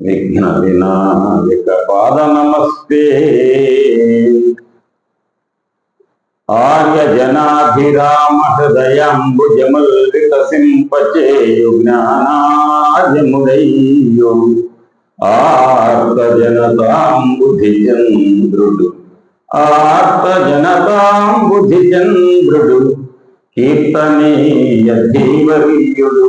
విఘ్న వినాయక పాద నమస్తే ఆర్య జనాభిరామ హృదయాంబుజమల్లిత సింపచేయు జ్ఞానాజముడయ్యు ఆర్త జనతాంబుధి చంద్రుడు ఆర్త జనతాంబుధి చంద్రుడు కీర్తనీయ ధీవరీయుడు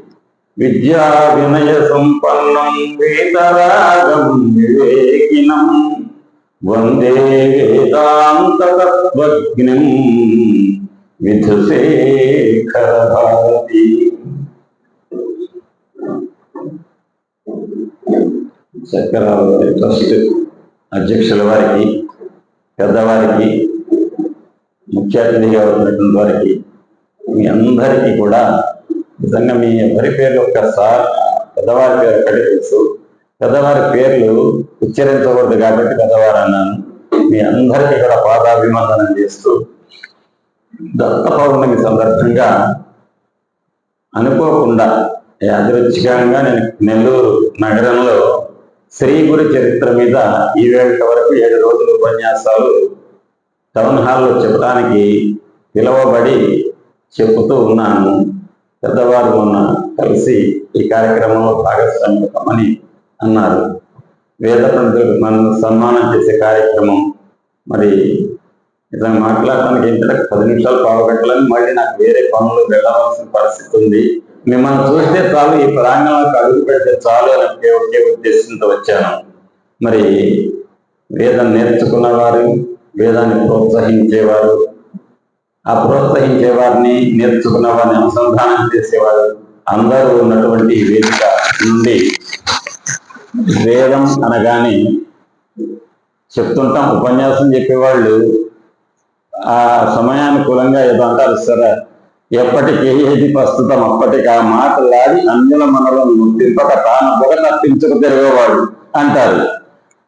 విద్యా వినయ సంపన్నం వేదరాగం వివేకినం. వందే వేదాంతతత్వజ్ఞం. విధుశేఖర భారతి చక్రరావు ట్రస్ట్ అధ్యక్షుల వారికి పెద్దవారికి ముఖ్య అతిథిగా ఉన్నటువంటి వారికి మీ అందరికీ కూడా నిజంగా మీ ఎవరి పేర్లు ఒక్కసారి పెద్దవారి పేరు ఒక్కటి తెలుసు పెద్దవారి పేర్లు ఉచ్చరించకూడదు కాబట్టి పెద్దవారు అన్నాను. మీ అందరికీ కూడా పాదాభివందనం చేస్తూ దత్త పౌర్ణమి సందర్భంగా అనుకోకుండా యాదృచ్ఛికంగా నేను నెల్లూరు నగరంలో శ్రీ గురి చరిత్ర మీద ఈ వేళ వరకు ఏడు రోజులు ఉపన్యాసాలు టౌన్ హాల్లో చెప్పడానికి పిలువబడి చెబుతూ ఉన్నాను. పెద్దవారు మొన్న కలిసి ఈ కార్యక్రమంలో భాగస్వామ్యమని అన్నారు. వేద పండితులకు మనం సన్మానం చేసే కార్యక్రమం మరి ఇతను మాట్లాడటానికి ఏంటంటే పది నిమిషాలు పావుగంటలని మళ్ళీ నాకు వేరే పనులు వెళ్ళవలసిన పరిస్థితి ఉంది. మిమ్మల్ని చూస్తే చాలు ఈ ప్రాంగణంలోకి అడుగు పెడితే చాలు అని ఒకే ఒకే ఉద్దేశంతో వచ్చాను. మరి వేదం నేర్చుకున్న వారు వేదాన్ని ప్రోత్సహించేవారు ఆ ప్రోత్సహించే వారిని నేర్చుకున్న వారిని అనుసంధానం చేసేవారు అందరూ ఉన్నటువంటి వేదిక నుండి వేదం అనగానే చెప్తుంటాం. ఉపన్యాసం చెప్పేవాళ్ళు ఆ సమయానుకూలంగా ఏదో అంటారు సరే ఎప్పటికి ఏది ప్రస్తుతం అప్పటికి ఆ మాటలాడి అందుల మనలో తిప్పక తాను పొగ తప్పించుకు తిరిగేవాడు అంటారు.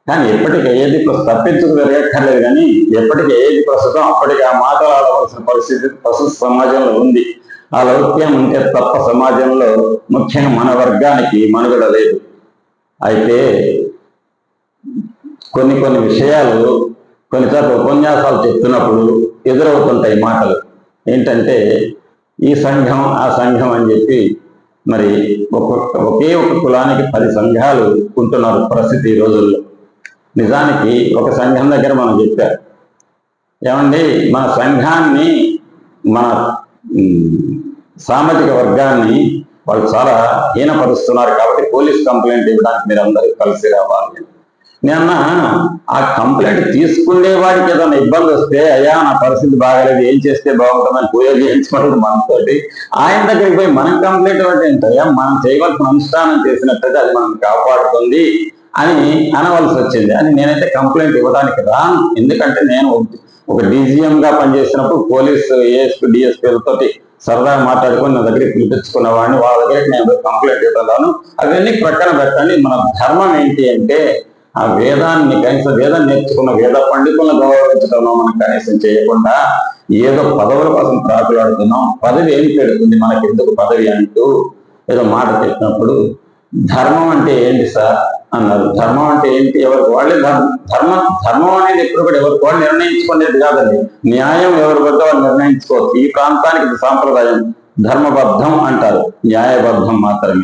కానీ ఎప్పటికి ఏది ప్రస్తు- తప్పించుకు కానీ ఎప్పటికి ఏది ప్రస్తుతం అప్పటికి ఆ మాటలు ఆడవలసిన పరిస్థితి ప్రస్తుత సమాజంలో ఉంది. ఆ లౌక్యం ఉంటే తప్ప సమాజంలో ముఖ్యంగా మన వర్గానికి మనుగడ లేదు. అయితే కొన్ని కొన్ని విషయాలు కొన్నిసార్లు ఉపన్యాసాలు చెప్తున్నప్పుడు ఎదురవుతుంటాయి మాటలు. ఏంటంటే ఈ సంఘం ఆ సంఘం అని చెప్పి మరి ఒక్కొక్క ఒకే ఒక కులానికి పది సంఘాలు ఉంటున్నారు పరిస్థితి ఈ రోజుల్లో. నిజానికి ఒక సంఘం దగ్గర మనం చెప్పారు ఏమండి? మన సంఘాన్ని మన సామాజిక వర్గాన్ని వాళ్ళు చాలా హీనపరుస్తున్నారు కాబట్టి పోలీస్ కంప్లైంట్ ఇవ్వడానికి మీరు అందరూ కలిసి రావాలి. నిన్న ఆ కంప్లైంట్ తీసుకునే వాడికి ఏదైనా ఇబ్బంది వస్తే అయ్యా నా పరిస్థితి బాగాలేదు ఏం చేస్తే బాగుంటుందని ఉపయోగించుకోవడం మనతోటి. ఆయన దగ్గరికి పోయి మనం కంప్లైంట్ ఇవ్వడం ఏంటయ్యా? మనం చేయవలసిన అనుష్ఠానం చేసినట్టయితే అది మనం కాపాడుతుంది. అని అనవలసి వచ్చింది. అని నేనైతే కంప్లైంట్ ఇవ్వడానికి రాను. ఎందుకంటే నేను ఒక- డీజీఎంగా గా పనిచేసినప్పుడు పోలీసు ఏఎస్పీ డిఎస్పీలతోటి సరదాగా మాట్లాడుకొని నా దగ్గరికి పిలిపించుకున్న వాడిని వాళ్ళ దగ్గరికి నేను కంప్లైంట్ ఇవ్వగలను అవన్నీ ప్రక్కన పెట్టండి. మన ధర్మం ఏంటి అంటే ఆ వేదాన్ని కనీసం వేదం నేర్చుకున్న వేద పండితులను గౌరవించడంలో మనం కనీసం చేయకుండా ఏదో పదవుల కోసం ప్రాకులాడుతున్నాం పదవి ఏం పెడుతుంది? మనకి ఎందుకు పదవి అంటూ ఏదో మాట చెప్పినప్పుడు ధర్మం అంటే ఏంటి సార్? అన్నారు. ధర్మం అంటే ఏంటి? ఎవరికి వాళ్ళే ధర్మం ధర్మం ధర్మం అనేది ఎప్పుడు కూడా ఎవరికి వాళ్ళు నిర్ణయించుకునేది కాదండి. న్యాయం ఎవరి వద్ద వాళ్ళు నిర్ణయించుకోవచ్చు. ఈ ప్రాంతానికి సాంప్రదాయం. ధర్మబద్ధం అంటారు. న్యాయబద్ధం మాత్రమే.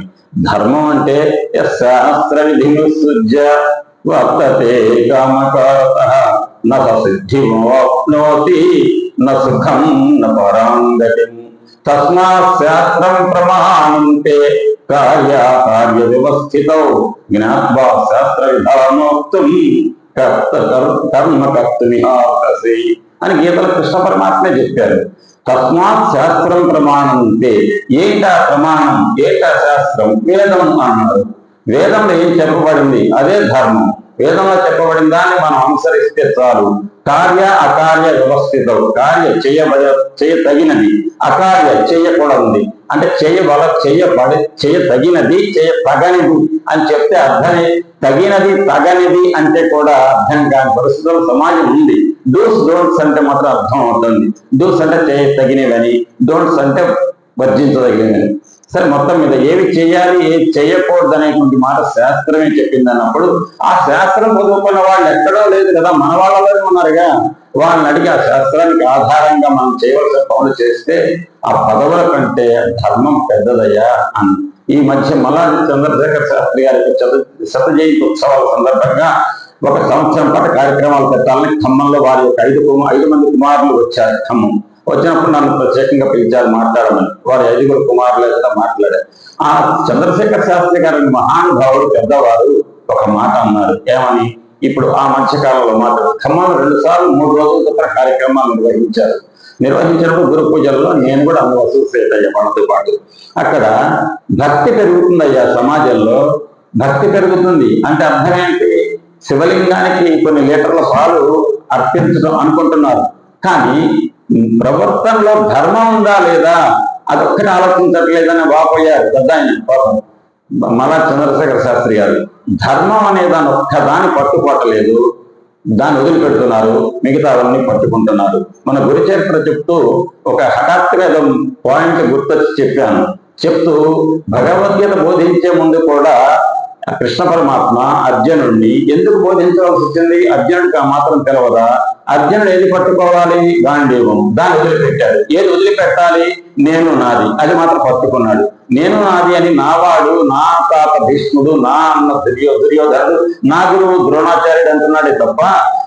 ధర్మం అంటే శాస్త్ర విధి సృజ్య వర్తతే కామకారత నిద్ధి సిద్ధిమోప్నోతి నుఖం నరాంగతి తస్మాత్ శాస్త్రం ప్రమాణంతే కార్య కార్య వ్యవస్థిత జ్ఞాత్వా శాస్త్ర విధానోక్తం కర్త కర్మ కర్తుమిహాసి అని గీతలో కృష్ణ పరమాత్మే చెప్పారు. తస్మాత్ శాస్త్రం ప్రమాణం అంటే ఏంటా ప్రమాణం ఏంటా శాస్త్రం వేదం అన్నారు. వేదంలో ఏం చెప్పబడింది? అదే ధర్మం. వేదంలో చెప్పబడిన దాన్ని మనం అనుసరిస్తే చాలు. కార్య అకార్య వ్యవస్థితం. కార్య చేయబడ చేయతగినది అకార్య చేయకూడదు అంటే చేయబల చేయబడి చేయతగినది చేయతగనిది అని చెప్తే అర్థమే. తగినది తగనిది అంటే కూడా అర్థం కాని పరిస్థితుల్లో సమాజం ఉంది. డూస్ డోంట్స్ అంటే మాత్రం అర్థం అవుతుంది. డూస్ అంటే చేయ తగినవని డోంట్స్ అంటే వర్జించదగినవి సరే మొత్తం మీద ఏవి చేయాలి ఏవి చేయకూడదు అనేటువంటి మాట శాస్త్రమే చెప్పింది అన్నప్పుడు ఆ శాస్త్రం చదువుకున్న వాళ్ళు ఎక్కడో లేదు కదా మన వాళ్ళలోనే ఉన్నారుగా. వాళ్ళని అడిగి ఆ శాస్త్రానికి ఆధారంగా మనం చేయవలసిన పనులు చేస్తే ఆ పదవుల కంటే ధర్మం పెద్దదయ్యా అని. ఈ మధ్య మలాది చంద్రశేఖర్ శాస్త్రి గారి శత జయంతి ఉత్సవాల సందర్భంగా ఒక సంవత్సరం పాటు కార్యక్రమాలు పెట్టాలని ఖమ్మంలో వారి యొక్క ఐదు ఐదు మంది కుమారులు వచ్చారు ఖమ్మం. వచ్చినప్పుడు నన్ను ప్రత్యేకంగా పిలిచారు మాట్లాడమని. వారు ఐదుగురు కుమారులు ఏదైనా మాట్లాడారు. ఆ చంద్రశేఖర్ శాస్త్రి గారి మహానుభావుడు పెద్దవారు ఒక మాట అన్నారు. ఏమని? ఇప్పుడు ఆ మధ్యకాలంలో మాట్లాడు ఖమ్మం రెండు సార్లు మూడు రోజుల క్రితం కార్యక్రమాలు నిర్వహించారు. నిర్వహించినప్పుడు గురు పూజల్లో నేను కూడా అందులో అసోసియేట్ మనతో పాటు. అక్కడ భక్తి పెరుగుతుందయ్యా సమాజంలో. భక్తి పెరుగుతుంది. అంటే అర్థం ఏంటి? శివలింగానికి కొన్ని లీటర్ల పాలు అర్పించడం అనుకుంటున్నారు. కానీ ప్రవర్తనలో ధర్మం ఉందా లేదా? అదొక్కటి ఆలోచించట్లేదని వాపోయారు పెద్ద ఆయన పాపం మళ్ళా చంద్రశేఖర శాస్త్రి గారు ధర్మం అనే దాని ఒక్క దాన్ని పట్టుకోవట్లేదు. దాన్ని వదిలిపెడుతున్నారు. మిగతావన్నీ పట్టుకుంటున్నారు. మన గురి చరిత్ర చెప్తూ ఒక హఠాత్తుగా ఏదో పాయింట్ గుర్తొచ్చి చెప్పాను. చెప్తూ భగవద్గీత బోధించే ముందు కూడా కృష్ణ పరమాత్మ అర్జునుడిని ఎందుకు బోధించవలసి వచ్చింది అర్జునుడికి ఆ మాత్రం తెలవదా? అర్జునుడు ఏది పట్టుకోవాలి? గాంధీవం. దాన్ని వదిలిపెట్టాడు. ఏది వదిలిపెట్టాలి? నేను నాది. అది మాత్రం పట్టుకున్నాడు. నేను నాది అని నావాడు నా తాత భీష్ముడు నా అన్న దుర్యో దుర్యోధనుడు నా గురువు ద్రోణాచార్యుడు అంటున్నాడే తప్ప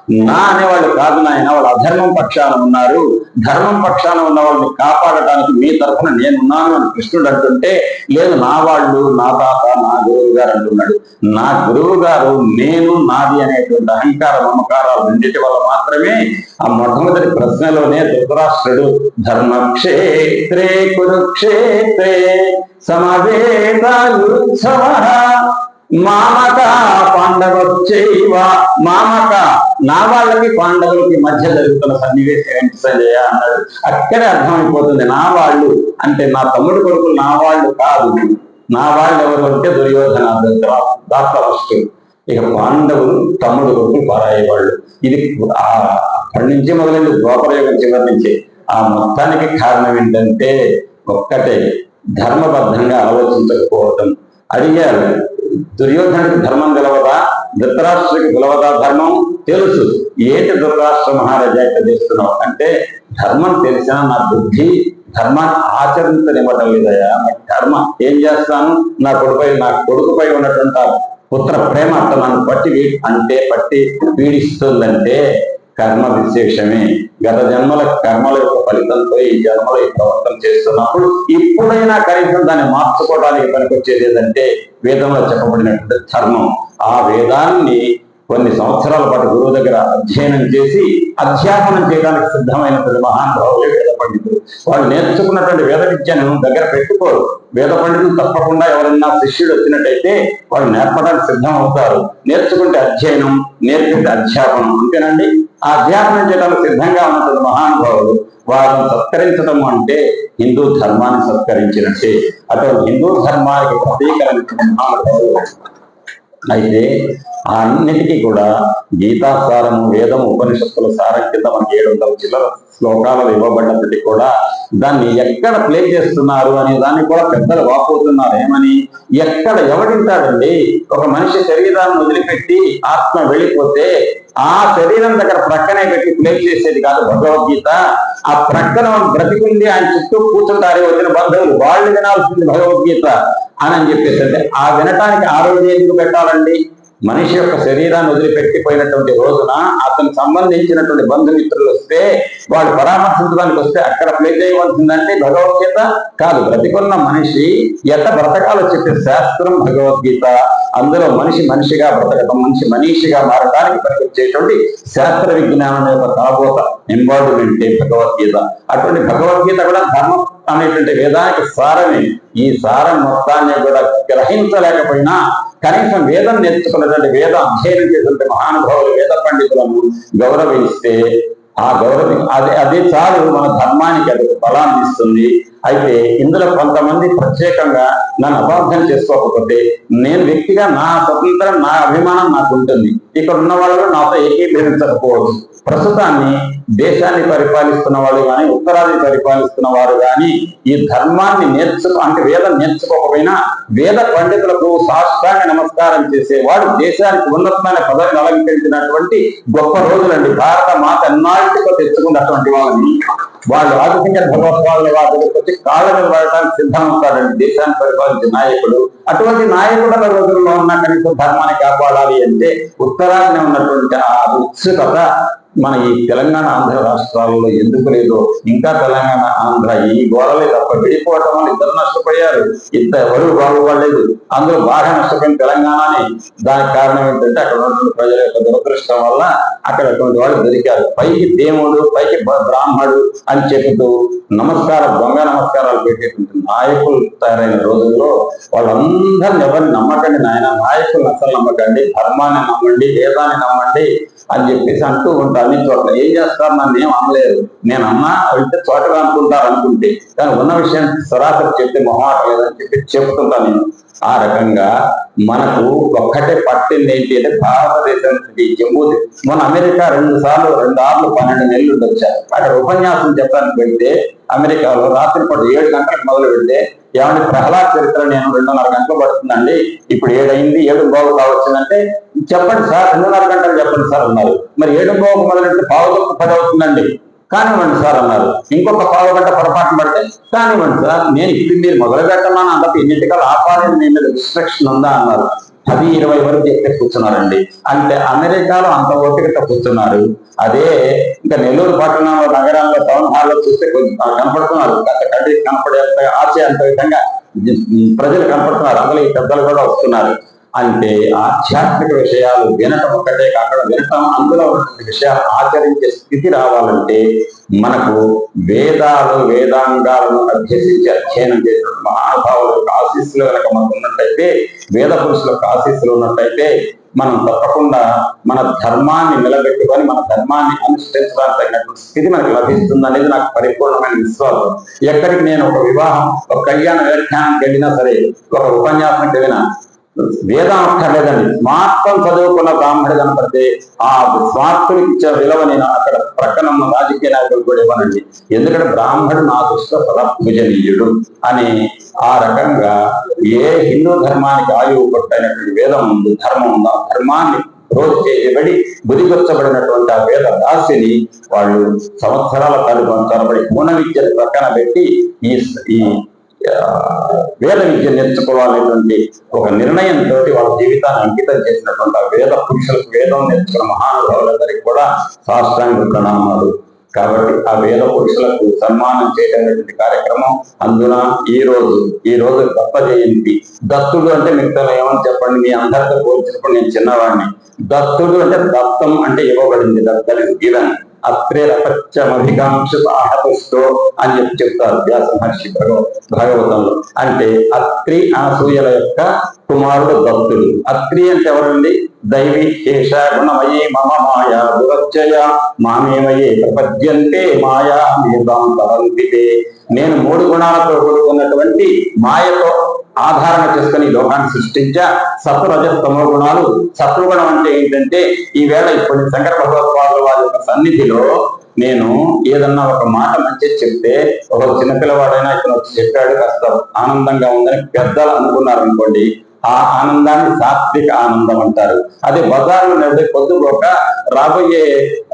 నా అనేవాళ్ళు కాదు నాయన వాళ్ళు అధర్మం పక్షాన ఉన్నారు. ధర్మం పక్షాన ఉన్న వాళ్ళని కాపాడటానికి మీ తరఫున నేనున్నాను అని కృష్ణుడు అంటుంటే లేదు నా వాళ్ళు నా తాత నా గురువు గారు అంటున్నాడు. నా గురువు గారు నేను నాది అనేటువంటి అహంకార మమకారాలు రెండింటి వల్ల మాత్రమే ఆ మొట్టమొదటి ప్రశ్నలోనే ధృతరాష్ట్రుడు ధర్మక్షేత్రే కురుక్షేత్రే సమవేదాలు మామక పాండవచ్చైవ మామక నా వాళ్ళకి పాండవులకి మధ్య జరుగుతున్న సన్నివేశం ఏంటి సంజయ అన్నాడు అక్కడే అర్థమైపోతుంది నా వాళ్ళు అంటే నా తమ్ముడు కొడుకు నా వాళ్ళు కాదు. నా వాళ్ళు ఎవరు అంటే దుర్యోధన దాస్తరాష్ట్రుడు ఇక పాండవులు తమ్ముడు కొడుకులు పారాయి వాళ్ళు ఇది ఆ అప్పటి నుంచి మొదలైంది ద్వాపరయుగం చివరి నుంచి. ఆ మొత్తానికి కారణం ఏంటంటే ఒక్కటే ధర్మబద్ధంగా ఆలోచించకపోవటం. అడిగారు దుర్యోధనకు ధర్మం గెలవదా ధృతరాష్ట్రకి గెలవదా ధర్మం? తెలుసు. ఏంటి దుర్రాష్ట్ర మహారాజా ఇట్లా చేస్తున్నావు? అంటే ధర్మం తెలిసినా నా బుద్ధి ధర్మాన్ని ఆచరించనివ్వటం లేదయా ధర్మ ఏం చేస్తాను? నా కొడుపై నా కొడుకుపై ఉన్నటువంటి పుత్ర ప్రేమ అట్లా నన్ను పట్టి అంటే పట్టి పీడిస్తుందంటే కర్మ విశేషమే. గత జన్మల కర్మల యొక్క ఫలితంతో ఈ జన్మలో ఈ ప్రవర్తన చేస్తున్నప్పుడు ఇప్పుడైనా కనీసం దాన్ని మార్చుకోవడానికి పనికొచ్చేది ఏదంటే వేదంలో చెప్పబడినటువంటి ధర్మం. ఆ వేదాన్ని కొన్ని సంవత్సరాల పాటు గురువు దగ్గర అధ్యయనం చేసి అధ్యాపనం చేయడానికి సిద్ధమైనటువంటి మహానుభావులే వేద పండితులు. వాళ్ళు నేర్చుకున్నటువంటి వేద విద్యను దగ్గర పెట్టుకోరు. వేద పండితులు తప్పకుండా ఎవరన్నా శిష్యుడు వచ్చినట్టయితే వాళ్ళు నేర్పడానికి సిద్ధం అవుతారు నేర్చుకుంటే అధ్యయనం నేర్పింటే అధ్యాపనం అంతేనండి? ఆ అధ్యాపనం చేయడానికి సిద్ధంగా ఉన్నటువంటి మహానుభావులు వారిని సత్కరించడం అంటే హిందూ ధర్మాన్ని సత్కరించినట్టే. అటువంటి హిందూ ధర్మానికి ప్రతీకరించిన మహానుభావులు. అయితే ఆ అన్నిటికీ కూడా గీతాసారము వేదము ఉపనిషత్తుల సారం కింద మనకి ఏడు వందల చిల్లర శ్లోకాలు ఇవ్వబడినప్పటికీ కూడా దాన్ని ఎక్కడ ప్లే చేస్తున్నారు అనే దాన్ని కూడా పెద్దలు వాపోతున్నారు. ఏమని? ఎక్కడ ఎవడింటాడండి? ఒక మనిషి శరీరాన్ని వదిలిపెట్టి ఆత్మ వెళ్ళిపోతే ఆ శరీరం దగ్గర ప్రక్కనే పెట్టి ప్లే చేసేది కాదు భగవద్గీత. ఆ ప్రక్కన బ్రతికుంది ఆయన చుట్టూ కూర్చుంటారే వచ్చిన బంధువులు. వాళ్ళు వినాల్సింది భగవద్గీత. అని అని చెప్పేసి అంటే ఆ వినటానికి ఆ రోజు ఎందుకు పెట్టాలండి? మనిషి యొక్క శరీరాన్ని వదిలిపెట్టిపోయినటువంటి రోజున అతనికి సంబంధించినటువంటి బంధుమిత్రులు వస్తే వాళ్ళు పరామర్శించడానికి వస్తే అక్కడ ప్లే చేయవలసిందంటే భగవద్గీత కాదు. బ్రతికున్న మనిషి ఎట్ట బ్రతకాలో చెప్పే శాస్త్రం భగవద్గీత. అందులో మనిషి మనిషిగా బ్రతకడం మనిషి మనీషిగా మారడానికి పనికొచ్చేటువంటి శాస్త్ర విజ్ఞానం యొక్క కాబోత ఎంబాడిమెంటే భగవద్గీత. అటువంటి భగవద్గీత కూడా ధర్మం అనేటువంటి వేదానికి సారమే. ఈ సారం మొత్తాన్ని కూడా గ్రహించలేకపోయినా కనీసం వేదం నేర్చుకున్నటువంటి వేద అధ్యయనం చేసినటువంటి మహానుభావులు వేద పండితులను గౌరవిస్తే ఆ గౌరవం అదే అదే చాలు. మన ధర్మానికి అది బలాన్ని ఇస్తుంది. అయితే ఇందులో కొంతమంది ప్రత్యేకంగా నన్ను అపార్థం చేసుకోకపోతే నేను వ్యక్తిగా నా స్వతంత్రం నా అభిమానం నాకు ఉంటుంది. ఇక్కడ ఉన్న వాళ్ళు నాతో ఏకీభవించకపోవచ్చు. ప్రస్తుతాన్ని దేశాన్ని పరిపాలిస్తున్న వాళ్ళు కానీ ఉత్తరాది పరిపాలిస్తున్న వారు కానీ ఈ ధర్మాన్ని నేర్చుకు అంటే వేదం నేర్చుకోకపోయినా వేద పండితులకు సాష్టాంగ నమస్కారం చేసేవాడు దేశానికి ఉన్నతమైన పదవిని అలంకరించినటువంటి గొప్ప రోజులండి. భారత మాత ఎన్నాటికో తెచ్చుకున్నటువంటి వాళ్ళని. వాళ్ళు రాజకీయ భగవత్వాదుల వాదులకు వచ్చి కాళ్ళ మీద పడటానికి సిద్ధమవుతాడండి దేశాన్ని పరిపాలించే నాయకుడు. అటువంటి నాయకుల రోజుల్లో ఉన్న కనీసం ధర్మాన్ని కాపాడాలి అంటే ఉత్తరాదిన ఉన్నటువంటి ఆ ఉత్సుకత మన ఈ తెలంగాణ ఆంధ్ర రాష్ట్రాల్లో ఎందుకు లేదో? ఇంకా తెలంగాణ ఆంధ్ర ఈ గోడలే తప్ప విడిపోవటం వల్ల ఇద్దరు నష్టపోయారు. ఇద్దరు బాగుపడలేదు. అందులో బాగా నష్టపోయిన తెలంగాణని. దానికి కారణం ఏంటంటే అక్కడ ఉన్నటువంటి ప్రజల యొక్క దురదృష్టం వల్ల అక్కడ అటువంటి వాళ్ళు దొరికారు. పైకి దేవుడు పైకి బ్రాహ్మడు అని చెబుతూ నమస్కారం దొంగ నమస్కారాలు పెట్టేటువంటి నాయకులు తయారైన రోజుల్లో వాళ్ళందరిని ఎవరిని నమ్మకండి నాయన. నాయకులను అసలు నమ్మకండి. ధర్మాన్ని నమ్మండి వేదాన్ని నమ్మండి అని చెప్పేసి అంటూ ఉంటారు. అన్ని చోట్ల. ఏం చేస్తారు నన్ను ఏం అనలేదు. నేను అన్నా వెళ్తే చోటగా అనుకుంటారు అనుకుంటే. కానీ ఉన్న విషయం సరాసరి చెప్తే మొహమాట లేదని చెప్పి చెప్తుంటాను నేను. ఆ రకంగా మనకు ఒక్కటే పట్టింది ఏంటి అంటే భారతదేశం నుంచి జమ్మూ మన అమెరికా రెండు సార్లు రెండు ఆర్లు పన్నెండు నెలలు ఉండొచ్చారు అక్కడ ఉపన్యాసం చెప్పడానికి వెళ్తే అమెరికాలో రాత్రిపూట ఏడు గంటలకు మొదలు పెడితే ఏమంటే ప్రహ్లాద్ చరిత్ర నేను రెండున్నర గంటలు పడుతుందండి. ఇప్పుడు ఏడైంది ఏడు బాగు కావచ్చిందంటే చెప్పండి సార్ రెండున్నర గంటలు చెప్పండి సార్ అన్నారు. మరి ఏడు బాగు మొదలంటే పావు తక్కువ పది అవుతుందండి కానివ్వండి సార్ అన్నారు. ఇంకొక పావు గంట పొరపాటు పడితే కానివ్వండి సార్ నేను ఇప్పుడు మీరు మొదలు పెట్టమని అంత ఎన్నిటికలు ఆపాలని మీ మీద రిస్ట్రిక్షన్ ఉందా అన్నారు. పది ఇరవై వరకు చెప్తే కూర్చున్నారండి. అంటే అమెరికాలో అంత ఓపికతో కూర్చున్నారు. అదే ఇంకా నెల్లూరు పట్టణంలో నగరాల్లో టౌన్ హాల్లో చూస్తే కొంచెం కనపడుతున్నారు. గత కనపడే ఆశ అంత విధంగా ప్రజలు కనపడుతున్నారు. అందులో ఈ పెద్దలు కూడా వస్తున్నారు. అంటే ఆధ్యాత్మిక విషయాలు వినటం ఒకటే కాకుండా వినటం అందులో ఉన్నటువంటి విషయాలు ఆచరించే స్థితి రావాలంటే మనకు వేదాలు వేదాంగాలను అభ్యసించి అధ్యయనం చేసిన మహానుభావుల యొక్క ఆశీస్సులు కనుక మనకు ఉన్నట్టయితే వేద పురుషుల యొక్క ఆశీస్సులు ఉన్నట్టయితే మనం తప్పకుండా మన ధర్మాన్ని నిలబెట్టుకొని మన ధర్మాన్ని అనుష్ఠించడానికి తగినటువంటి స్థితి మనకు లభిస్తుంది అనేది నాకు పరిపూర్ణమైన విశ్వాసం. ఎక్కడికి నేను ఒక వివాహం ఒక కళ్యాణ వ్యాఖ్యానానికి వెళ్ళినా సరే ఒక ఉపన్యాసానికి వెళ్ళినా వేదం అక్కర్లేదండి స్మార్థం చదువుకున్న బ్రాహ్మడు కనపడితే ఆ స్వార్థుడికి ఇచ్చే విలువ నేను అక్కడ ప్రక్కన ఉన్న రాజకీయ నాయకులు కూడా ఇవ్వనండి. ఎందుకంటే బ్రాహ్మడు నా దృష్టిలో సదా పూజనీయుడు అని ఆ రకంగా ఏ హిందూ ధర్మానికి ఆయువు కొట్టైనటువంటి వేదం ఉంది ధర్మం ఉంది. ఆ ధర్మాన్ని రోజు చేయబడి బుదిగొచ్చబడినటువంటి ఆ వేద దాసిని వాళ్ళు సంవత్సరాల తరబడి తరబడి మూల విద్యను పక్కన పెట్టి ఈ వేద విద్య నేర్చుకోవాలనేటువంటి ఒక నిర్ణయంతో వాళ్ళ జీవితాన్ని అంకితం చేసినటువంటి ఆ వేద పురుషులకు వేదం నేర్చుకున్న మహానుభావులందరికీ కూడా సాష్టాంగ ప్రణామాలు. కాబట్టి ఆ వేద పురుషులకు సన్మానం చేయడానికి కార్యక్రమం అందున ఈ రోజు ఈ రోజు దత్త జయంతి. దత్తుడు అంటే మిగతా ఏమని చెప్పండి? మీ అందరితో పోల్చినప్పుడు నేను చిన్నవాడిని. దత్తుడు అంటే దత్తం అంటే ఇవ్వబడింది దత్తలు గివెన్ అత్రేరపత్యమభికాంక్షిత ఆహతుస్తో అని చెప్పి చెప్తారు వ్యాస మహర్షి భగవ భాగవతంలో. అంటే అత్రి ఆసూయల యొక్క కుమారుడు దత్తుడు అత్రి అంటే ఎవరండి? దైవి శేష గుణమయీ మమ మాయా దురచ్చయ మామేమయే ప్రపద్యంతే మాయా మేధాం తరంతితే నేను మూడు గుణాలతో కూడుకున్నటువంటి మాయతో ఆధారణ చేసుకుని లోకాన్ని సృష్టించా. సత్వరజస్తమో గుణాలు సత్వగుణం అంటే ఏంటంటే ఈవేళ ఇప్పుడు శంకర భగవత్పాదుల వారి యొక్క సన్నిధిలో నేను ఏదన్నా ఒక మాట మంచి చెప్తే ఒక చిన్నపిల్లవాడైనా ఇక్కడ వచ్చి చెప్పాడు కాస్త ఆనందంగా ఉందని పెద్దలు అనుకున్నారు అనుకోండి ఆ ఆనందాన్ని సాత్విక ఆనందం అంటారు. అదే బజార్లో నిలబడి పొద్దుపోక రాబోయే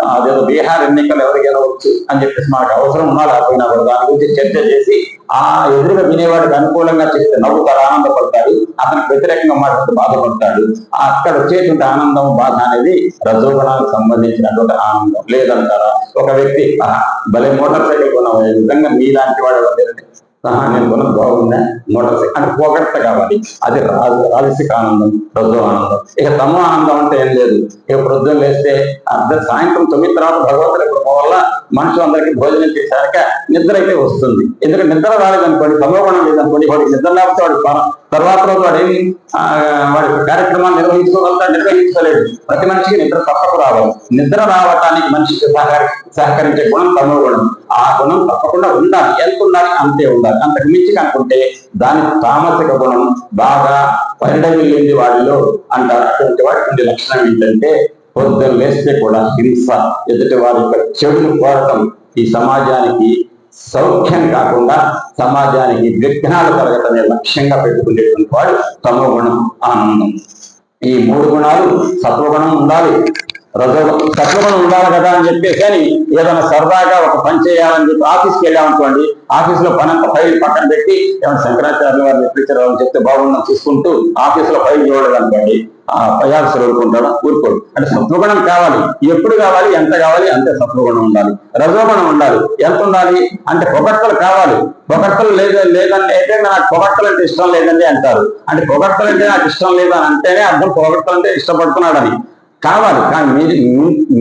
అదేదో బీహార్ ఎన్నికలు ఎవరు గెలవచ్చు అని చెప్పేసి మనకు అవసరం ఉన్నా లేకపోయినా కూడా దాని గురించి చర్చ చేసి ఆ ఎదురుగా వినేవాడికి అనుకూలంగా చెప్తే నవ్వుతారు ఆనందపడతాడు అతనికి వ్యతిరేకంగా మాట్లాడితే బాధపడతాడు. ఆ అక్కడ వచ్చేటువంటి ఆనందం బాధ అనేది రజోగుణాలకు సంబంధించినటువంటి ఆనందం. లేదంటారా? ఒక వ్యక్తి "ఆ, భలే మోటార్ సైకిల్ కొన్నావు విధంగా మీలాంటి వాడు "ఆహా, నేను కొన్న బాగుందా? మోటార్ సైకిల్ అంటే పొగట్ట కావాలి అది రాజు రాజసిక ఆనందం రజో ఆనందం ఇక తమో ఆనందం అంటే ఏం లేదు. ఇక ప్రొద్దున లేస్తే అర్ధ సాయంత్రం తొమ్మిది తర్వాత భగవంతుడు కృప వల్ల మనుషులు అందరికీ భోజనం చేశాక నిద్ర అయితే వస్తుంది. ఎందుకంటే నిద్ర రాలేదనుకోండి తమో గుణం లేదనుకోండి వాడికి నిద్ర లేకపోతే వాడు తర్వాత రోజు వాడు ఏమి వాడి కార్యక్రమాలు నిర్వహించుకోగలుగుతాడు? నిర్వహించలేడు ప్రతి మనిషికి నిద్ర తప్పక రావాలి. నిద్ర రావటానికి మనిషికి సహకరి సహకరించే గుణం తమో గుణం ఆ గుణం తప్పకుండా ఉండాలి. ఎంత ఉండాలి? అంతే ఉండాలి. అంతకు మించి కనుకుంటే దాని తామసిక గుణం బాగా పరిణమిల్లింది వాడిలో అంటారు. అటువంటి వాటి లక్షణం ఏంటంటే పొద్దున్న లేస్తే కూడా హింస ఎదుటి వారి యొక్క చెడును కోరటం ఈ సమాజానికి సౌఖ్యం కాకుండా సమాజానికి విఘ్నాలు కలగటమే లక్ష్యంగా పెట్టుకునేటువంటి వాడు తమో గుణం ఆనందం. ఈ మూడు గుణాలు సత్వగుణం ఉండాలి. రజో సత్వగుణం ఉండాలి కదా అని చెప్పేసి అని ఏదైనా సరదాగా ఒక పని చేయాలని చెప్పి ఆఫీస్కి వెళ్ళామనుకోండి ఆఫీస్లో పని ఫైల్ పక్కన పెట్టి ఏమైనా శంకరాచార్య వారిని ఎప్పుడు అని చెప్తే బాగుందని చూసుకుంటూ ఆఫీస్లో ఫైల్ చూడాలి అనుకోండి ఆ పై ఊరుకుంటాడు ఊరుకోడు. అంటే సత్వగుణం కావాలి. ఎప్పుడు కావాలి? ఎంత కావాలి? అంతే సత్వగుణం ఉండాలి. రజోగుణం ఉండాలి. ఎంత ఉండాలి? అంటే పొగట్టలు కావాలి. పొగట్టలు లేదా లేదండి అయితే నాకు పొగట్టలు అంటే ఇష్టం లేదండి అంటారు. అంటే పొగట్టలు అంటే నాకు ఇష్టం లేదు అని అంటేనే అర్థం పొగట్టలు అంటే ఇష్టపడుతున్నాడని. కావాలి. కానీ మీరి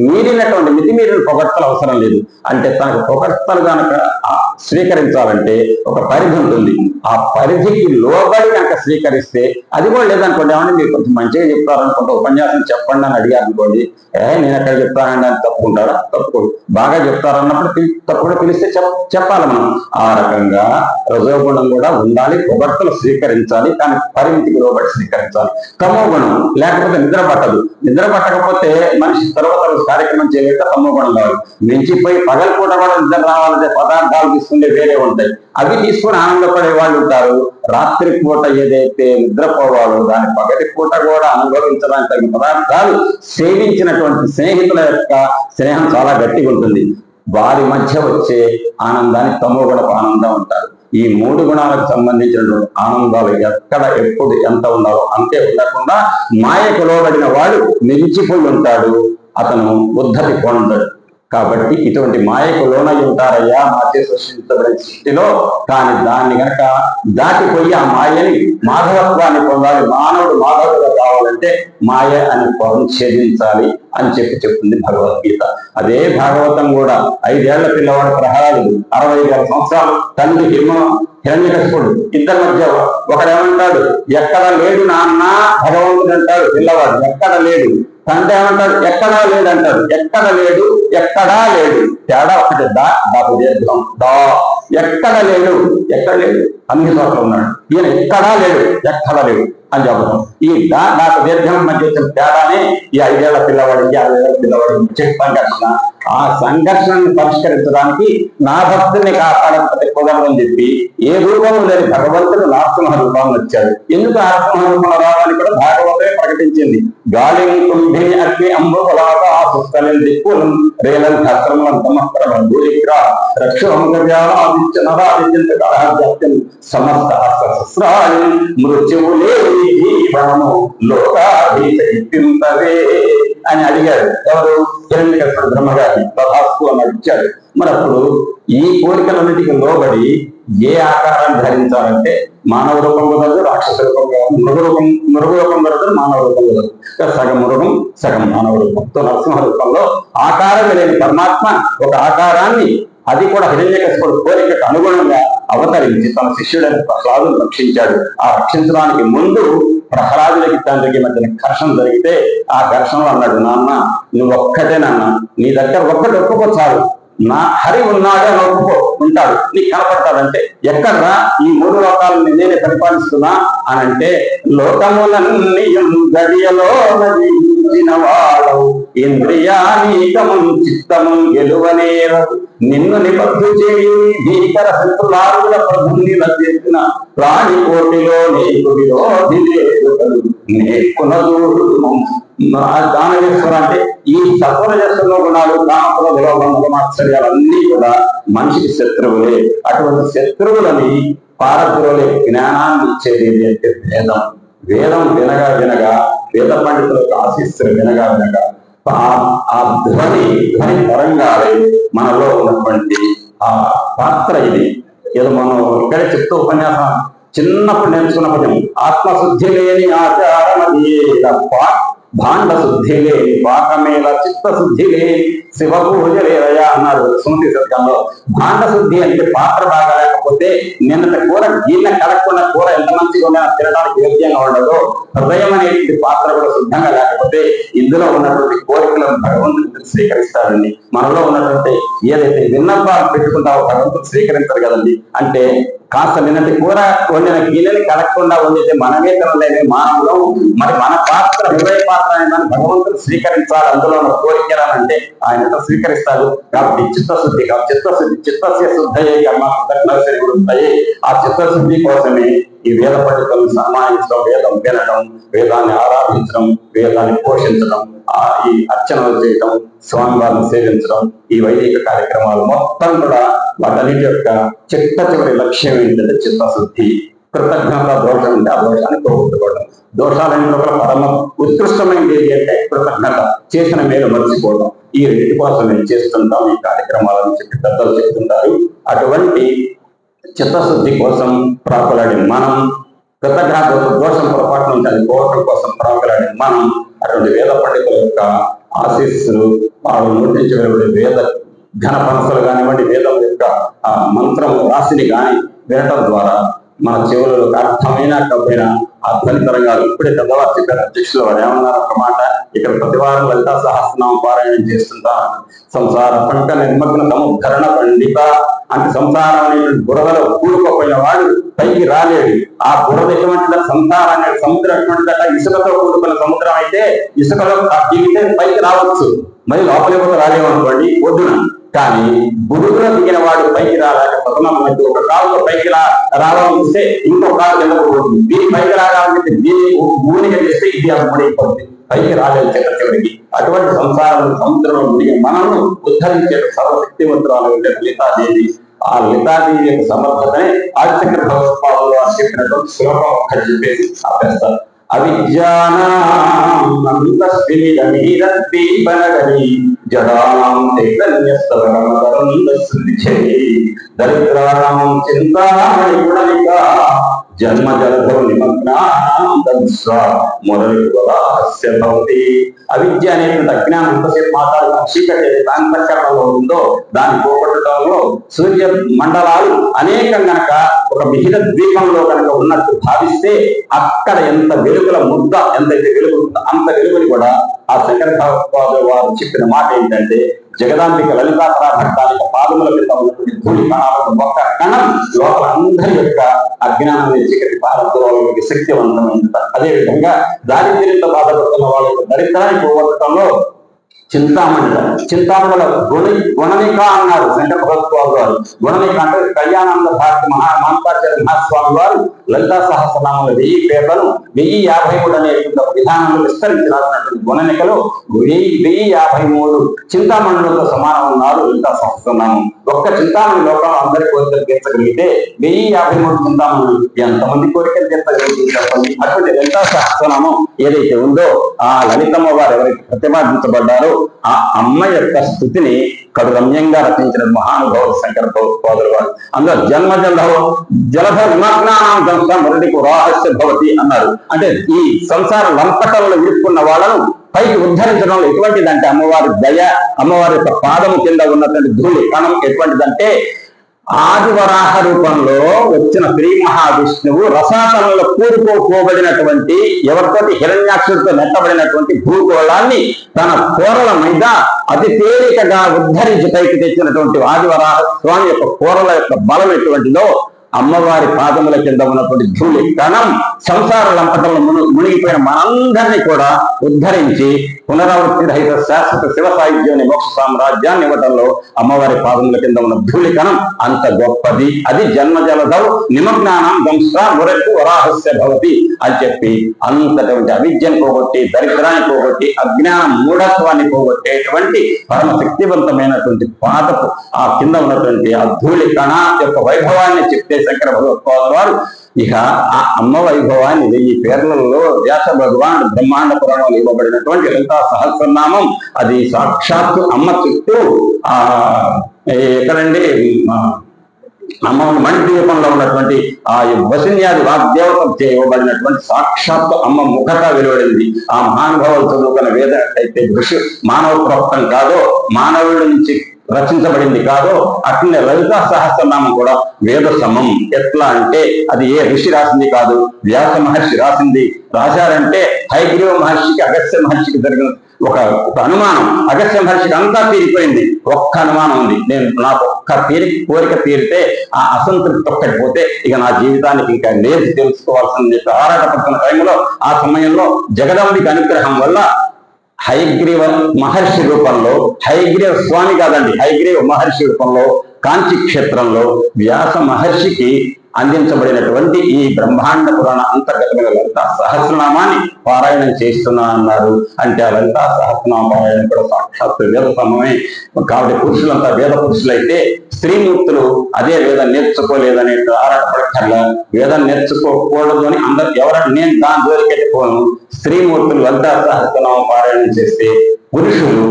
మీరినటువంటి మితిమీరిన పొగడ్తలు అవసరం లేదు. అంటే తనకు పొగడ్తలు కనుక స్వీకరించాలంటే ఒక పరిధి ఉంటుంది. ఆ పరిధికి లోబడి కనుక స్వీకరిస్తే అది కూడా లేదనుకోండి ఏమంటే మీరు కొంచెం మంచిగా చెప్తారనుకుంటే ఉపన్యాసం చెప్పండి అని అడిగారు అనుకోండి ఏ నేను ఎక్కడ చెప్తానండి అని తప్పుకుంటాడా? తప్పు బాగా చెప్తారన్నప్పుడు పిలి- తప్పకుండా పిలిస్తే చెప్పాలి మనం. ఆ రకంగా రజోగుణం కూడా ఉండాలి పొగడ్తలు స్వీకరించాలి కానీ పరిమితికి లోబడి స్వీకరించాలి. తమో గుణం లేకపోతే నిద్ర పట్టదు. నిద్ర పట్టకపోతే మనిషి తర్వాత కార్యక్రమం చేయలేక తమో గుణం కావాలి మించిపోయి పగలపూట కూడా నిద్ర రావాలంటే పదార్థాలు తీసుకునే వేరే ఉంటాయి. అవి తీసుకుని ఆనందపడే వాళ్ళు ఉంటారు. రాత్రి పూట ఏదైతే నిద్రపోవాలో దాని పగటి పూట కూడా అనుభవించడానికి తగిన పదార్థాలు సేవించినటువంటి స్నేహితుల యొక్క స్నేహం చాలా గట్టిగా ఉంటుంది. వారి మధ్య వచ్చే ఆనందాన్ని తమో గుణపు ఆనందం ఉంటారు ఈ మూడు గుణాలకు సంబంధించినటువంటి ఆనందాలు ఎక్కడ ఎప్పుడు ఎంత ఉండాలో అంతే ఉండకుండా మాయకు లోబడిన వాడు మించిపోయి ఉంటాడు. అతను ఉద్ధతి పొందడు కాబట్టి ఇటువంటి మాయకు లోనై ఉంటారయ్యా మాచే సృష్టించబడిన సృష్టిలో కానీ దాన్ని గనక దాటిపోయి ఆ మాయని మాధవత్వాన్ని పొందాలి మానవుడు మాధవుడుగా కావాలంటే మాయ అని పొరం ఛేదించాలి అని చెప్పి చెప్తుంది భగవద్గీత. అదే భాగవతం కూడా ఐదేళ్ళ పిల్లవాడు ప్రహ్లాదుడు అరవై వేల సంవత్సరాలు తండ్రి హిమ హిరణ్యకశిపుడు ఇద్దరి మధ్య ఒకడేమంటాడు ఎక్కడ లేడు నాన్న? భగవంతుడు అంటాడు పిల్లవాడు ఎక్కడ లేడు? తండ్రి ఏమంటాడు ఎక్కడా లేడు అంటాడు ఎక్కడ లేడు? ఎక్కడా లేడు. తేడా ఒకటి దా దాపు దీర్ఘం దా. ఎక్కడ లేడు? ఎక్కడ లేడు? అన్ని చోట్ల ఉన్నాడు. ఈయన ఎక్కడా లేడు? ఎక్కడ లేడు? అని చెప్పడం ఈ దా నాకు దీర్ఘం మధ్య వచ్చిన తేడానే ఈ ఐదేళ్ళ పిల్లవాడికి ఏళ్ళ పిల్లవాడికి చెక్ సంఘర్షణ ఆ సంఘర్షణను పరిష్కరించడానికి నా భక్తుల్ని కాపాడకపోతే కుదరదని చెప్పి ఏ రూపంలో లేని భగవంతుడు నారసింహ రూపంలో వచ్చాడు. ఎందుకు నారసింహ రూపంలో రావాలని కూడా భాగవతం ప్రకటించింది. గాలిం కుంభిని అగ్ని అంబులాక ఆ సుస్థలం దిక్కులం రేలం కర్తములం సమస్త బంధురిక్ర రక్షోంగవ్యాల ఆదిత్య నరాదిత్యంత కళాద్యాత్యం సమస్త సహస్రాణి మృత్యువులే జీవనము లోకాభిషేకింతవే అని అడిగాడు ఎవరు హిరణ్యకృష్ణుడు బ్రహ్మగారి తథాస్తు అని అడిచాడు మరి అప్పుడు ఈ కోరికలన్నిటికీ లోబడి ఏ ఆకారాన్ని ధరించాలంటే మానవ రూపం కుదరదు రాక్షస రూపం మృగ రూపం మృగ రూపం కుదరదు మానవ రూపం కుదరదు. సగం మృగం సగం మానవ రూపంతో నరసింహ రూపంలో ఆకారం లేని పరమాత్మ ఒక ఆకారాన్ని అది కూడా హిరణ్యకశిపుడు కోరికకు అనుగుణంగా అవతరించి తన శిష్యుడైన ప్రహ్లాదును రక్షించాడు. ఆ రక్షించడానికి ముందు ప్రహ్లాదులకి తండ్రికి మధ్యన ఘర్షణ జరిగితే ఆ ఘర్షణలో అన్నాడు నాన్న నువ్వు ఒక్కటే నాన్న నీ దగ్గర ఒక్కటి ఒక్కొక్క చాలు. నా హరి ఉన్నాడు అని ఒప్పుకో ఉంటాడు. నీకు కనపడతాడంటే ఎక్కడ్రా ఈ మూడు లోకాలను నేనే పరిపాలిస్తున్నా అని అంటే లోకములన్నీ గడియలో వాడవు. ఇంద్రియానీకము చిత్తము గెలువనేరదు నిన్ను నిబద్ధు చేయి భీకర శత్రులారుల ప్రభుని రచించిన ప్రాణి కోటిలో నీకు విరోధి లేదు నేర్పునదూడు దానవేశ్వర అంటే ఈ సత్వరజస్సులో గుణాలు కామకుల విలోభముల మాత్సర్యాలన్నీ కూడా మనిషికి శత్రువులే. అటువంటి శత్రువులని పారద్రోలే జ్ఞానాన్ని ఇచ్చేది అంటే వేదం. వేదం వినగా వినగా వేద పండితులకు ఆశిస్తులు వినగా వినగా ఆ- ఆ ధ్వని ధ్వని తరంగాలే మనలో ఉన్నటువంటి ఆ పాత్ర ఇది. ఏదో మనం ఇక్కడే చెప్తూ ఉపన్యాసం చిన్నప్పుడు నేర్చుకున్న పద్యం ఆత్మశుద్ధి లేని ఆచారణ తప్ప భాండ శుద్ధి లేని పాకమేల చిత్త శుద్ధి లేని శివ పూజ లేదయా అన్నారు సుమతి శతకంలో భాండ శుద్ధి అంటే పాత్ర బాగా లేకపోతే నిన్నటి కూర గిన్నె కలగకుండా కూర ఎంత మంచిగా ఉన్నా తినడానికి యోగ్యంగా ఉండదు. హృదయం అనేటువంటి పాత్ర కూడా శుద్ధంగా లేకపోతే ఇందులో ఉన్నటువంటి కోరికలను భగవంతుడు స్వీకరిస్తాడండి. మనలో ఉన్నటువంటి ఏదైతే విన్నపాలు పెట్టుకుంటావో భగవంతుడు స్వీకరించరు కదండి. అంటే కాస్త నిన్నటి కూర వండిన గిన్నెని కలగకుండా వండితే మనమే తినలేని మానవులు. మరి మన పాత్ర హృదయ పాత్ర అయినా భగవంతుడు స్వీకరించాలి. అందులో ఉన్న కోరికలు అంటే ఆయన ఎంత స్వీకరిస్తాడు? కాబట్టి చిత్తశుద్ధి కాబట్టి చిత్తశుద్ధి చిత్తస్య శుద్ధయే కర్మ కృతజ్ఞ ఉంటాయి ఆ చిత్తశుద్ధి కోసమే ఈ వేద పండితులను సన్మానించడం వేదం వినడం వేదాన్ని ఆరాధించడం వేదాన్ని పోషించడం ఆ ఈ అర్చనలు చేయడం స్వామివారిని సేవించడం ఈ వైదిక కార్యక్రమాలు మొత్తం కూడా వాటన్నిటి యొక్క చిట్ట చివరి లక్ష్యం ఏంటంటే చిత్తశుద్ధి. కృతజ్ఞత దోషం ఉంటే ఆ దోషాన్ని పోగొట్టుకోవడం. దోషాలైన కూడా పరమ ఉత్కృష్టమైనది ఏంటి అంటే కృతజ్ఞత చేసిన మేలు మర్చిపోవడం. ఈ రెండు కోసం మేము చేస్తుంటాం ఈ కార్యక్రమాలను చెప్పి పెద్దలు చెప్తుంటారు. అటువంటి చిత్తశుద్ధి కోసం ప్రాకులాడి మనం కృతజ్ఞత దోషం పొరపాటు నుంచి అది పోవటం కోసం ప్రాకులాడి మనం అటువంటి వేద పండితుల యొక్క ఆశీస్సులు వాళ్ళు నోటించి వెలువడే వేద ఘన పనసలు కానివ్వండి వేదం యొక్క ఆ మంత్రం రాశిని కానీ వినటం ద్వారా మన చెవులలో అర్థమైన కబ్బైన ఆ ధ్వని తరంగాలు ఇప్పుడే పెద్దవారు చెప్పారు అధ్యక్షులు వారు ఏమన్నారు ఒక మాట? ఇక్కడ ప్రతివారం లలితా సహస్రనామ పారాయణం చేస్తుంటారు సంసార పంట నిర్మగ్న సముద్ధరణ పండిత. అంటే సంసారం అనేటువంటి బురదలో కూడుకోపోయిన వాడు పైకి రాలేడు. ఆ బురద ఎటువంటిద? సంసారం అనే సముద్రం ఎటువంటిదట ఇసుకతో కూడుకున్న సముద్రం అయితే ఇసుకలో దిగితే పైకి రావచ్చు. మరి లోపలికి కూడా రాలేము అనుకోండి ఒడ్డున కానీ బుడుగులో దిగిన వాడు పైకి రాలేక ప్రథమమైతే ఒక కాలులో పైకి రా రావాలనిస్తే ఇంకో కాలు కింద పోతుంది దీని పైకి రావాలంటే దీన్ని భూమిగా చేస్తే ఇది అమ్ముడైపోతుంది పైకి రాలేదు చివరి చివరికి. అటువంటి సంసారం సముద్రంలో మునిగి మనల్ని ఉద్ధరించే సర్వశక్తివంతురాలు ఉండే లలితాదేవి. ఆ లలితాదేవి యొక్క సమర్థతనే ఆదిశంకర భగవత్పాదులు అని చెప్పినటువంటి శ్లోకం ఒక్కటి చెప్పేసి ఆపేస్తారు. అవిద్యానాంతస్మిరమీరద్వీపనగరి జడానాం చైతన్యస్తవనమకరందశృతిచై దరిద్రాణం చింతామణి గుణనిక జన్మ జలధో నిమగ్నా దస్వ భవతి. అవిద్య అనేటువంటి అజ్ఞానం ఎంతసేపు మాట్లాడుతున్న చీకటి ఏదైతే ఉందో దాన్ని పోగొట్టడంలో సూర్య మండలాలు అనేకం గనక ఒక మిహిర ద్వీపంలో కనుక ఉన్నట్టు భావిస్తే అక్కడ ఎంత వెలుగుల ముద్ద ఎంతైతే వెలుగు ఉందో అంత వెలుగుని కూడా ఆ శంకర వారు చెప్పిన మాట ఏంటంటే జగదాంబిక లలితాపరా భట్టాలిక పాదముల మీద ఉన్నటువంటి ధూళి కణాలను ఒక్క కణం లోపల అందరి యొక్క అజ్ఞానం చీకటి పారంతులకి శక్తివంతమైంది. అదేవిధంగా దారిద్ర్యంతో బాధపడుతున్న వాళ్ళ యొక్క దరిద్రాన్ని పోగొట్టడంలో చింతామణిలో చింతామణిల గుణ గుణనిక అన్నారు. శంకర భగవత్వాలు వారు గుణనిక అంటే కళ్యాణానంద భారతి మహా మాంతాచార్య మహాస్వామి వారు లలితా సహస్రనామాల వెయ్యి పేర్లను వెయ్యి యాభై మూడు అనే విధానంలో విస్తరించినటువంటి గుణనికలో వెయ్యి వెయ్యి యాభై మూడు చింతామణులతో సమానం ఉన్నారు లలితా సహస్రనామం. ఒక్క చింతామణి లోకం అందరి కోరికలు తీర్చగలిగితే వెయ్యి యాభై మూడు చింతామణులు ఎంతమంది కోరికలు తీర్చగలిగింది చెప్పండి? అటువంటి లలితా సహస్రనామం ఏదైతే ఉందో ఆ లలితమ్మ వారు ఎవరైతే ప్రతిపాదించబడ్డారో ఆ అమ్మ యొక్క స్థుతిని కడు రమ్యంగా రచించిన మహానుభావుడు శంకర భగవత్పాదులు వారు అందులో జన్మ జలధ జలధ విమగ్నానం దంశ మురళికి రహస్య భవతి అన్నారు. అంటే ఈ సంసార లంపటంలో ఇరుక్కున్న వాళ్ళను పైకి ఉద్ధరించడంలో ఎటువంటిదంటే అమ్మవారి దయ అమ్మవారి యొక్క పాదము కింద ఉన్నటువంటి ధూళి కణం ఎటువంటిదంటే ఆదివరాహ రూపంలో వచ్చిన శ్రీ మహావిష్ణువు రసాతనంలో కూరుకోపోబడినటువంటి ఎవరితోటి హిరణ్యాక్షుడితో నెట్టబడినటువంటి భూగోళాన్ని తన కూరల మీద అతి తేలికగా ఉద్ధరించి పైకి తెచ్చినటువంటి ఆదివరాహ స్వామి యొక్క కూరల యొక్క బలం ఎటువంటిదో అమ్మవారి పాదముల కింద ఉన్నటువంటి ధూళి కణం సంసార లంపటంలో మును- మునిగిపోయిన మనందరినీ కూడా ఉద్ధరించి పునరావృత్తి రహిత శాశ్వత శివ సాహిత్యాన్ని మోక్ష సామ్రాజ్యాన్ని ఇవ్వటంలో అమ్మవారి పాదముల కింద ఉన్న ధూళి కణం అంత గొప్పది. అది జన్మజలదౌ నిమజ్ఞానం దంశ మురకు వరాహస్య భవతి అని చెప్పి అంతటువంటి అవిద్యను పోగొట్టి దరిద్రాన్ని పోగొట్టి అజ్ఞానం మూఢత్వాన్ని పోగొట్టేటువంటి పరమ శక్తివంతమైనటువంటి పాదపు ఆ కింద ఉన్నటువంటి ఆ ధూళి కణ యొక్క వైభవాన్ని చెప్తే శంకర భగవత్పాదుల వారు ఇక ఆ అమ్మ వైభవాన్ని వెయ్యి పేర్లలో వ్యాస భగవాన్ బ్రహ్మాండ పురాణంలో ఇవ్వబడినటువంటి లలితా సహస్రనామం. అది సాక్షాత్తు అమ్మ చుట్టూ ఆ ఎక్కడండి? అమ్మ మణిద్వీపంలో ఉన్నటువంటి ఆ వసిన్యాది వాగ్దేవత చేయబడినటువంటి సాక్షాత్తు అమ్మ ముఖత వెలువడింది. ఆ మహానుభావులు చదువుకున్న వేద అయితే ఋషి మానవ ప్రోక్తం కాదో మానవుడి నుంచి రచించబడింది కాదో అట్లనే లలితా సహస్రనామం కూడా వేద సమం ఎట్లా అంటే అది ఏ ఋషి రాసింది కాదు వ్యాస మహర్షి రాసింది. రాశారంటే హైగ్రీవ మహర్షికి అగస్త్య మహర్షికి జరిగిన ఒక ఒక అనుమానం. అగస్త్య మహర్షికి అంతా తీరిపోయింది. ఒక్క అనుమానం ఉంది. నేను నాకు ఒక్క తీరి కోరిక తీరితే ఆ అసంతృప్తి ఒక్కటి పోతే ఇక నా జీవితానికి ఇంకా లేదు తెలుసుకోవాల్సింది. ఆరాటపడుతున్న టైంలో ఆ సమయంలో జగదంబిక అనుగ్రహం వల్ల హైగ్రీవ మహర్షి రూపంలో హైగ్రీవ స్వామి కాదండి హైగ్రీవ మహర్షి రూపంలో కాంచి క్షేత్రంలో వ్యాస మహర్షికి అందించబడినటువంటి ఈ బ్రహ్మాండ పురాణ అంతర్గతమైన లలిత సహస్రనామాన్ని పారాయణం చేస్తున్నా అన్నారు. అంటే ఆ లలిత సహస్రనామ పారాయణం కూడా సాక్షాత్ వేద సమమే కాబట్టి పురుషులంతా వేద పురుషులైతే స్త్రీమూర్తులు అదే వేదం నేర్చుకోలేదనే ఆరాటపడక్కర్లా వేదం నేర్చుకోకూడదు అని అందరు ఎవరైనా నేను దాని జోలికైతే స్త్రీమూర్తులు లలిత సహస్రనామ పారాయణం చేస్తే పురుషులు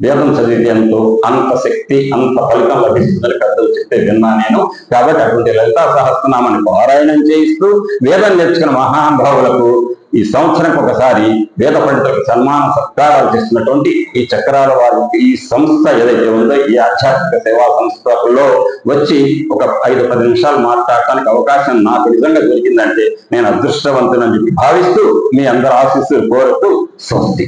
వేదం చదివితే ఎంతో అంత శక్తి అంత ఫలితం లభిస్తుందని పెద్దలు చెప్తే విన్నా నేను. కాబట్టి అటువంటి లలితా సహస్రనామాన్ని పారాయణం చేయిస్తూ వేదం నేర్చుకున్న మహానుభావులకు ఈ సంవత్సరం ఒకసారి వేద పండితులకు సన్మాన సత్కారాలు చేస్తున్నటువంటి ఈ చక్రాల వారికి ఈ సంస్థ ఏదైతే ఉందో ఈ ఆధ్యాత్మిక సేవా సంస్థలో వచ్చి ఒక ఐదు పది నిమిషాలు మాట్లాడటానికి అవకాశం నాకు నిజంగా దొరికిందంటే నేను అదృష్టవంతునని భావిస్తూ మీ అందరి ఆశీస్సులు కోరుతూ స్వస్తి.